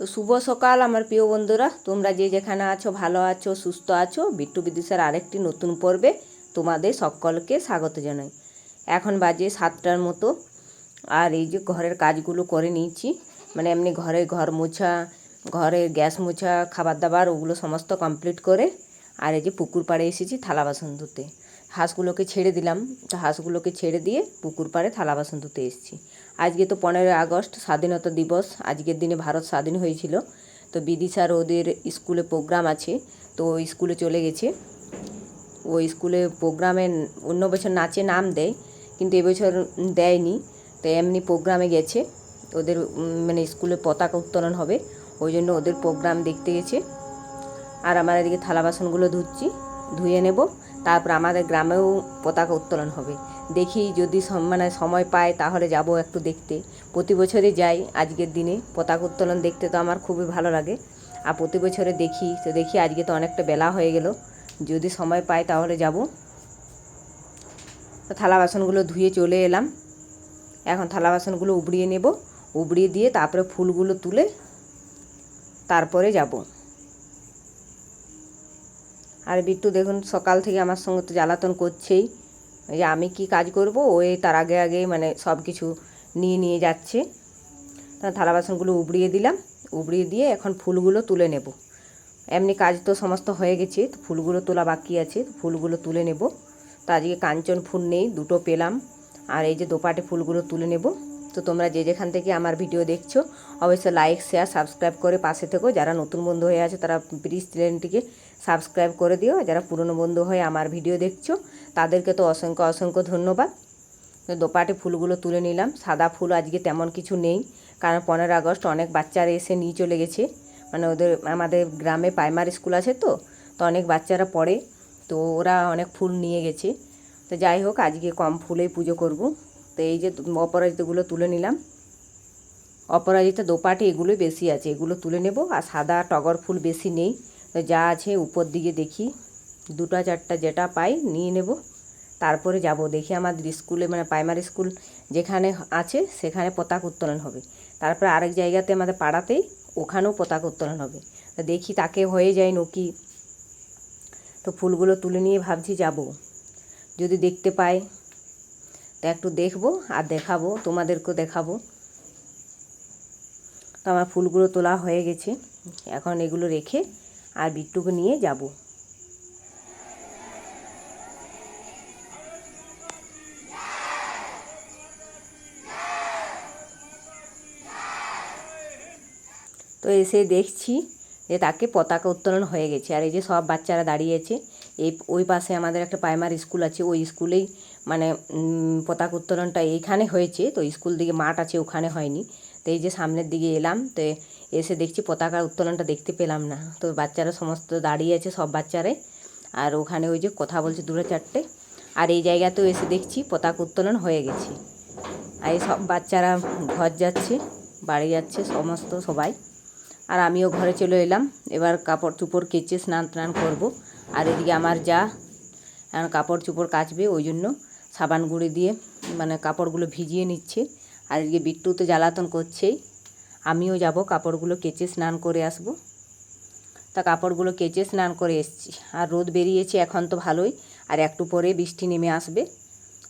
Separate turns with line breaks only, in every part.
তো শুভ সকাল আমার প্রিয় বন্ধুরা। তোমরা যে যেখানে আছো, ভালো আছো, সুস্থ আছো, বিট্টু বিদেশের আরেকটি নতুন পর্বে তোমাদের সকলকে স্বাগত জানাই। এখন বাজে সাতটার মতো। আর এই যে ঘরের কাজগুলো করে নিয়েছি মানে এমনি ঘরে ঘর মোছা ঘরের গ্যাস মোছা খাবার দাবার ওগুলো সমস্ত কমপ্লিট করে আর এই যে পুকুর পাড়ে এসেছি থালা বাসন ধুতে। হাঁসগুলোকে ছেড়ে দিলাম। তো হাঁসগুলোকে ছেড়ে দিয়ে পুকুর পাড়ে থালা বাসন ধুতে এসেছি। আজকে তো পনেরোই আগস্ট, স্বাধীনতা দিবস, আজকের দিনে ভারত স্বাধীন হয়েছিল। তো বিদিশার ওদের স্কুলে প্রোগ্রাম আছে, তো ওই স্কুলে চলে গেছে। ও স্কুলে প্রোগ্রামে অন্য বছর নাচে নাম দেয়, কিন্তু এবছর দেয়নি। তো এমনি প্রোগ্রামে গেছে, ওদের মানে স্কুলে পতাকা উত্তোলন হবে, ওই জন্য ওদের প্রোগ্রাম দেখতে গেছে। আর আমার এদিকে থালা বাসনগুলো ধুচ্ছি, ধুয়ে নেব, তারপর আমাদের গ্রামেও পতাকা উত্তোলন হবে। দেখি যদি মানে সময় পাই তাহলে যাব একটু দেখতে। প্রতি বছরই যাই আজকের দিনে। পতাকা উত্তোলন দেখতে তো আমার খুবই ভালো লাগে। আর প্রতি বছরে দেখি, তো দেখি আজকে তো অনেকটা বেলা হয়ে গেল। যদি সময় পাই তাহলে যাব। তো থালা বাসনগুলো ধুয়ে চলে এলাম। এখন থালা বাসনগুলো উবড়িয়ে নেব। উবড়িয়ে দিয়ে তারপরে ফুলগুলো তুলে তারপরে যাব। আর বিট্টু দেখুন সকাল থেকে আমার সঙ্গে তো জ্বালাতন করছেই। যে আমি কি কাজ করব? ওই তার আগে আগে মানে সব কিছু নিয়ে নিয়ে যাচ্ছে। থালা বাসনগুলো উবড়িয়ে দিলাম। উবড়িয়ে দিয়ে এখন ফুলগুলো তুলে নেব। এমনি কাজ তো সমস্ত হয়ে গেছে, তো ফুলগুলো তোলা বাকি আছে ফুলগুলো তুলে নেব। তো আজকে কাঞ্চন ফুল নেই, দুটো পেলাম। আর এই যে দোপাটে ফুলগুলো তুলে নেব। তো তোমরা যে যেখান থেকে আমার ভিডিও দেখছ, অবশ্যই লাইক শেয়ার সাবস্ক্রাইব করে পাশে থেকো। যারা নতুন বন্ধু হয়ে আছে, তারা প্লিজ চ্যানেলটিকে সাবস্ক্রাইব করে দিও। যারা পুরনো বন্ধু হয়ে আমার ভিডিও দেখছ, তাদেরকে তো অসংখ্য অসংখ্য ধন্যবাদ। দোপাটে ফুলগুলো তুলে নিলাম। সাদা ফুল আজকে তেমন কিছু নেই, কারণ পনেরো আগস্ট অনেক বাচ্চারা এসে নিয়ে চলে গেছে। মানে ওদের, আমাদের গ্রামে প্রাইমারি স্কুল আছে তো তো অনেক বাচ্চারা পড়ে, তো ওরা অনেক ফুল নিয়ে গেছে। তো যাই হোক, আজকে কম ফুলেই পুজো করব। তো এই যে অপরাজিতগুলো তুলে নিলাম। অপরাজিতা দোপাটি এগুলোই বেশি আছে, এগুলো তুলে নেব। আর সাদা টগর ফুল বেশি নেই। তো যা আছে উপর দিকে দেখি। দুটা, চারটা যেটা পাই নিয়ে নেব। তারপরে যাব। দেখি আমাদের স্কুলে মানে প্রাইমারি স্কুল যেখানে আছে, সেখানে পতাকা উত্তোলন হবে। তারপরে আরেক জায়গাতে আমাদের পাড়াতেই ওখানেও পতাকা উত্তোলন হবে। তো দেখি তাকে হয়ে যায় নকি। তো ফুলগুলো তুলে নিয়ে ভাবছি যাব। যদি দেখতে পাই। তো একটু দেখব আর দেখাবো, তোমাদেরকেও দেখাবো। তো আমার ফুলগুলো তোলা হয়ে গেছে, এখন এগুলো রেখে আর বিট্টুকে নিয়ে যাব। তো এসে দেখছি যে তাকে পতাকা উত্তোলন হয়ে গেছে, আর এই যে সব বাচ্চারা দাঁড়িয়েছে এই ওই পাশে আমাদের একটা প্রাইমারি স্কুল আছে, ওই স্কুলেই মানে পতাকা উত্তোলনটা এইখানে হয়েছে, তো স্কুল দিকে মাঠ আছে, ওখানে হয়নি। তো এই যে সামনের দিকে এলাম, তো এসে দেখছি পতাকা উত্তোলনটা দেখতে পেলাম না। তো বাচ্চারা সমস্ত দাঁড়িয়ে আছে সব বাচ্চারাই আর ওখানে ওই যে কথা বলছে দুটো চারটে। আর এই জায়গাতেও এসে দেখছি পতাকা উত্তোলন হয়ে গেছে। আর এই সব বাচ্চারা ঘর যাচ্ছে, বাড়ি যাচ্ছে, সমস্ত সবাই। আর আমিও ঘরে চলে এলাম, এবার কাপড় চুপড় কেচে স্নান টান করব। আর এদিকে আমার যা, কাপড় চুপড় কাচবে, ওই জন্য সাবান গুঁড়ি দিয়ে মানে কাপড়গুলো ভিজিয়ে নিচ্ছে। আর এদিকে বিট্টু তো জ্বালাতন করছেই, আমিও যাব, কাপড়গুলো কেচে স্নান করে আসব। তা কাপড়গুলো কেচে স্নান করে এসছি। আর রোদ বেরিয়েছে, এখন তো ভালোই। আর একটু পরে বৃষ্টি নেমে আসবে।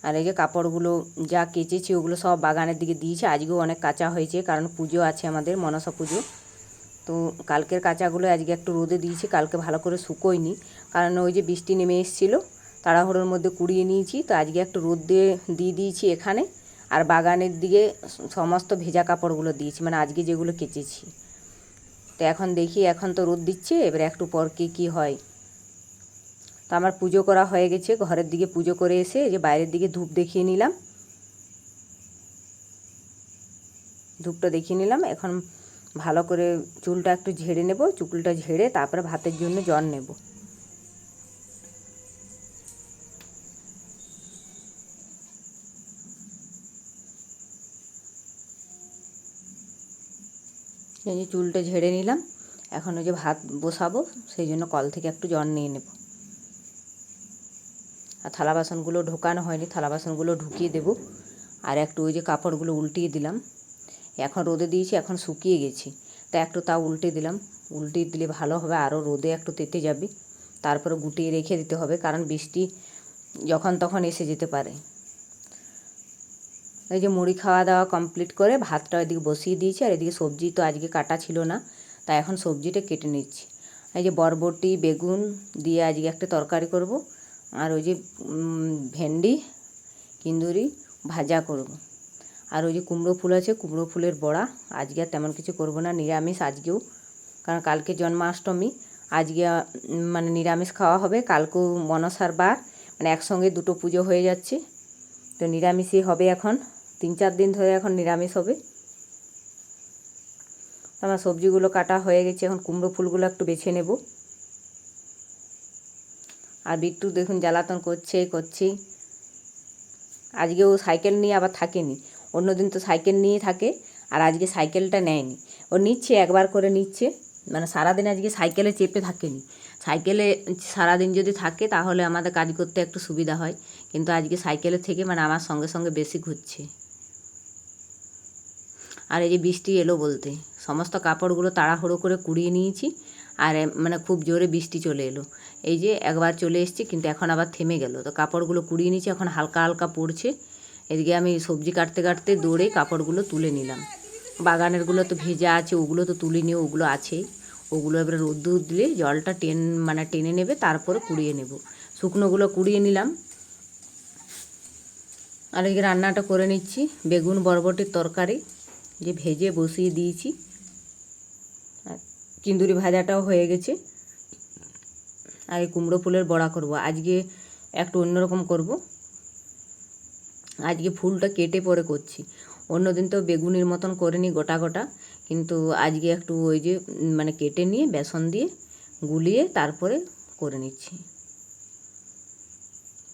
আর এই যে কাপড়গুলো যা কেচেছি, ওগুলো সব বাগানের দিকে দিয়েছে। আজকেও অনেক কাঁচা হয়েছে, কারণ পুজো আছে আমাদের, মনসা পুজো। তো কালকের কাঁচাগুলো আজকে একটু রোদে দিয়েছি, কালকে ভালো করে শুকোয়নি। কারণ ওই যে বৃষ্টি নেমে এসেছিল তাড়াহুড়োর মধ্যে কুড়িয়ে নিয়েছি। তো আজকে একটু রোদ দিয়ে দিয়ে দিয়েছি এখানে। আর বাগানের দিকে সমস্ত ভেজা কাপড়গুলো দিয়েছি মানে আজকে যেগুলো কেচেছি। তো এখন দেখি, এখন তো রোদ দিচ্ছে, এবার একটু পর কি, কী হয়। তো আমার পুজো করা হয়ে গেছে, ঘরের দিকে পুজো করে এসে যে বাইরের দিকে ধূপ দেখিয়ে নিলাম। ধূপটা দেখিয়ে নিলাম, এখন ভালো করে চুলটা একটু ঝেড়ে নেব, চুলটা ঝেড়ে তারপরে ভাতের জন্য জল নেব। এই যে চুলটা ঝেড়ে নিলাম। এখন ওই যে ভাত বসাবো, সেই জন্য কল থেকে একটু জল নিয়ে নেব। আর থালা বাসনগুলো ঢোকানো হয়নি, থালা বাসনগুলো ঢুকিয়ে দেব। আর একটু ওই যে কাপড়গুলো উল্টিয়ে দিলাম। এখন রোদে দিয়েছি, এখন শুকিয়ে গেছি। তা একটু তা উল্টে দিলাম। উল্টে দিলে ভালো হবে আরও রোদে একটু তেতে যাবে। তারপরে গুটিয়ে রেখে দিতে হবে, কারণ বৃষ্টি যখন তখন এসে যেতে পারে। এই যে মুড়ি খাওয়া দাওয়া কমপ্লিট করে ভাতটা এদিকে বসিয়ে দিয়েছি, আর এদিকে সবজি তো আজকে কাটা ছিল না, তাই এখন সবজিটা কেটে নিচ্ছি। এই যে বরবটি, বেগুন দিয়ে আজকে একটা তরকারি করব, আর ওই যে ভেন্ডি, কিন্দুরি ভাজা করব। আর ওই যে কুমড়ো ফুল আছে, কুমড়ো ফুলের বড়া, আজকে আর তেমন কিছু করব না, নিরামিষ আজকেও, কারণ কালকে জন্মাষ্টমী, আজকে মানে নিরামিষ খাওয়া হবে, কালকেও মনসার বার মানে একসঙ্গে দুটো পুজো হয়ে যাচ্ছে, তো নিরামিষই হবে এখন। তিন চার দিন ধরে এখন নিরামিষ হবে। আমার সবজিগুলো কাটা হয়ে গেছে, এখন কুমড়ো ফুলগুলো একটু বেছে নেব। আর বিট্টু দেখুন জ্বালাতন করছে করছে। আজকে ও সাইকেল নিয়ে আবার থাকেনি। অন্যদিন তো সাইকেল নিয়ে থাকে, আর আজকে সাইকেলটা নেয়নি। ও নিচ্ছে, একবার করে নিচ্ছে। মানে সারাদিন আজকে সাইকেলে চেপে থাকেনি। সাইকেলে সারাদিন যদি থাকে, তাহলে আমাদের কাজ করতে একটু সুবিধা হয়। কিন্তু আজকে সাইকেলে থেকে মানে আমার সঙ্গে সঙ্গে বেশি ঘুরছে। আর এই যে বৃষ্টি এলো বলতে, সমস্ত কাপড়গুলো তাড়াহুড়ো করে কুড়িয়ে নিয়েছি, আর মানে খুব জোরে বৃষ্টি চলে এলো। এই যে একবার চলে এসেছি, কিন্তু এখন আবার থেমে গেল। তো কাপড়গুলো কুড়িয়ে নিয়েছি, এখন হালকা হালকা পড়ছে। এদিকে আমি সবজি কাটতে কাটতে দৌড়ে কাপড়গুলো তুলে নিলাম। বাগানেরগুলো তো ভেজা আছে, ওগুলো তো তুলে নিয়ে ওগুলো আছেই ওগুলো এবারে রোদ্দুর দিলে জলটা টেন মানে টেনে নেবে, তারপরে কুড়িয়ে নেব। শুকনোগুলো কুড়িয়ে নিলাম। আর এই রান্নাটা করে নিচ্ছি, বেগুন বরবটির তরকারি। যে ভেজে বসিয়ে দিয়েছি। আর কিন্দুরি ভাজাটাও হয়ে গেছে। আর কুমড়ো ফুলের বড়া করব। আজকে একটু অন্যরকম করব। আজকে ফুলটা কেটে পরে করছি। অন্যদিন তো বেগুনির মতন করে নিই গোটা গোটা। কিন্তু আজকে একটু ওই যে মানে কেটে নিয়ে, বেসন দিয়ে গুলিয়ে তারপরে করে নিচ্ছি।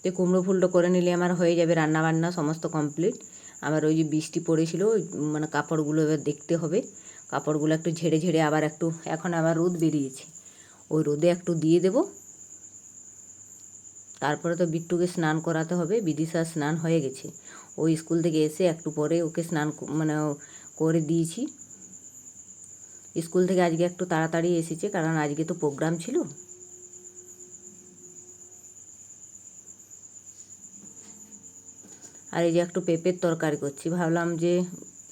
তো কুমড়ো ফুলটা করে নিলে আমার হয়ে যাবে রান্না বান্না সমস্ত কমপ্লিট। আবার ওই যে বৃষ্টি পড়েছিল মানে কাপড়গুলো এবার দেখতে হবে। কাপড়গুলো একটু ঝেড়ে ঝেড়ে আবার একটু, এখন আবার রোদ বেরিয়েছে। ওই রোদে একটু দিয়ে দেব। তারপরে তো বিট্টুকে স্নান করাতে হবে বিদিশা স্নান হয়ে গেছে। ওই স্কুল থেকে এসে একটু পরে ওকে স্নান মানে করে দিয়েছি। স্কুল থেকে আজকে একটু তাড়াতাড়ি এসেছে, কারণ আজকে তো প্রোগ্রাম ছিল। আর এই যে একটু পেঁপের তরকারি করছি। ভাবলাম যে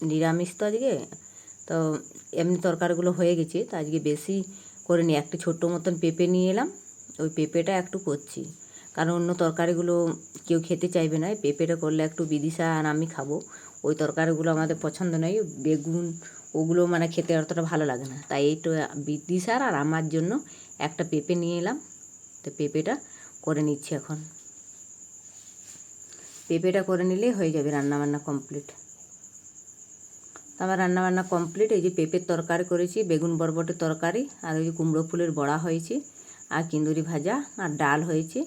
নিরামিষ তো আজকে, তো এমনি তরকারিগুলো হয়ে গেছে, তো আজকে বেশি করে নিই একটু ছোট্ট মতন পেঁপে নিয়ে এলাম। ওই পেঁপেটা একটু করছি। কারণ অন্য তরকারিগুলো কেউ খেতে চাইবে না পেঁপেটা করলে একটু বিদিশা আর আমি খাব। ওই তরকারিগুলো আমাদের পছন্দ নয়, বেগুন ওগুলো মানে খেতে অতটা ভালো লাগে না। তাই এইটা বিদিশার আর আমার জন্য একটা পেঁপে নিয়ে এলাম। তো পেঁপেটা করে নিচ্ছি এখন। পেঁপেটা করে নিলেই হয়ে যাবে রান্নাবান্না কমপ্লিট আমার রান্নাবান্না কমপ্লিট এই যে পেঁপের তরকারি করেছি, বেগুন বরবটের তরকারি, আর ওই যে কুমড়ো ফুলের বড়া হয়েছে, আর কিন্দুরি ভাজা, আর ডাল হয়েছে।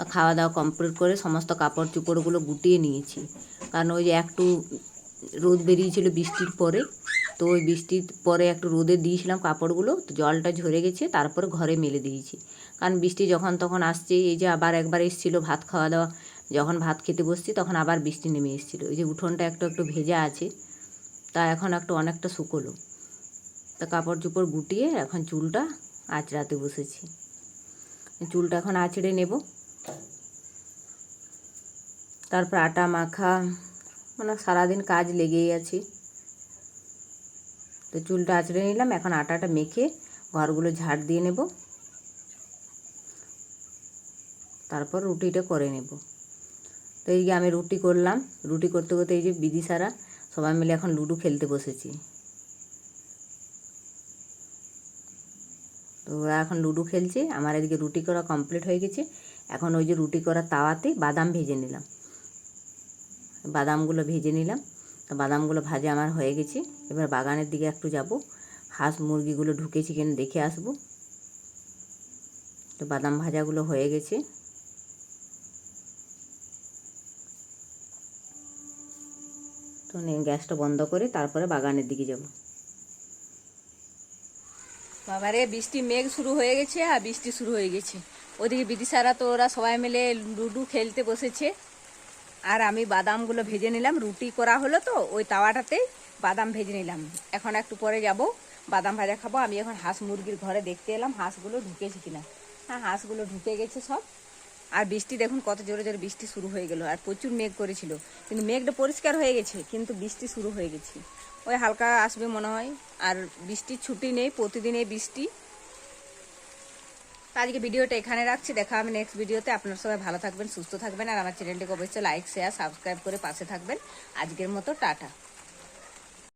আর খাওয়া দাওয়া কমপ্লিট করে সমস্ত কাপড় চোপড়গুলো গুটিয়ে নিয়েছি। কারণ ওই যে একটু রোদ বেরিয়েছিল বৃষ্টির পরে, তো ওই বৃষ্টির পরে একটু রোদে দিয়েছিলাম কাপড়গুলো, তো জলটা ঝরে গেছে, তারপরে ঘরে মেলে দিয়েছি। কারণ বৃষ্টি যখন তখন আসছে, এই যে আবার একবার এসেছিল ভাত খাওয়া দাওয়া যখন ভাত খেতে বসছি তখন আবার বৃষ্টি নেমে এসেছিল। এই যে উঠোনটা একটু একটু ভেজা আছে, তা এখন একটু অনেকটা শুকোলো। তা কাপড় চোপড় গুটিয়ে এখন চুলটা আঁচড়াতে বসেছি। চুলটা এখন আঁচড়ে নেব। তারপর আটা মাখা মানে সারাদিন কাজ লেগেই আছে। তো চুলটা আঁচড়ে নিলাম, এখন আটাটা মেখে ঘরগুলো ঝাড় দিয়ে নেব। তারপর রুটিটা করে নেব। তো এই যে আমি রুটি করলাম, রুটি করতে করতে এই যে বিদিশারা সবাই মিলে এখন লুডো খেলতে বসেছি। তো ওরা এখন লুডো খেলছে, আমার এদিকে রুটি করা কমপ্লিট হয়ে গেছে। এখন ওই যে রুটি করা তাওয়াতে বাদাম ভেজে নিলাম। বাদামগুলো ভেজে নিলাম। তো বাদামগুলো ভাজা আমার হয়ে গেছে। এবার বাগানের দিকে একটু যাব। হাঁস মুরগিগুলো ঢুকেছি কিনা দেখে আসব। তো বাদাম ভাজাগুলো হয়ে গেছে। তো গ্যাসটা বন্ধ করে তারপরে বাগানের দিকে যাব।
বাবারে, বৃষ্টি মেঘ শুরু হয়ে গেছে আর বৃষ্টি শুরু হয়ে গেছে। ওদিকে বিদিশারা তো ওরা সবাই মিলে লুডু খেলতে বসেছে। আর আমি বাদামগুলো ভেজে নিলাম, রুটি করা হলো তো, ওই তাওয়াটাতেই বাদাম ভেজে নিলাম। এখন একটু পরে যাব, বাদাম ভাজা খাব। আমি এখন হাঁস মুরগির ঘরে দেখতে এলাম, হাঁসগুলো ঢুকেছে কিনা। হ্যাঁ হাঁসগুলো ঢুকে গেছে সব। আর বৃষ্টি দেখুন কত জোরে জোরে বৃষ্টি শুরু হয়ে গেল, আর প্রচুর মেঘ করেছিল। কিন্তু মেঘটা পরিষ্কার হয়ে গেছে, কিন্তু বৃষ্টি শুরু হয়ে গেছে। ওই হালকা আসবে মনে হয়, আর বৃষ্টির ছুটি নেই, প্রতিদিন এই বৃষ্টি। আজকে ভিডিওটা এখানে রাখছি, দেখা আমি নেক্সট ভিডিওতে। আপনার সবাই ভালো থাকবেন, সুস্থ থাকবেন, আর আমার চ্যানেলটিকে অবশ্যই লাইক শেয়ার সাবস্ক্রাইব করে পাশে থাকবেন। আজকের মতো, টাটা।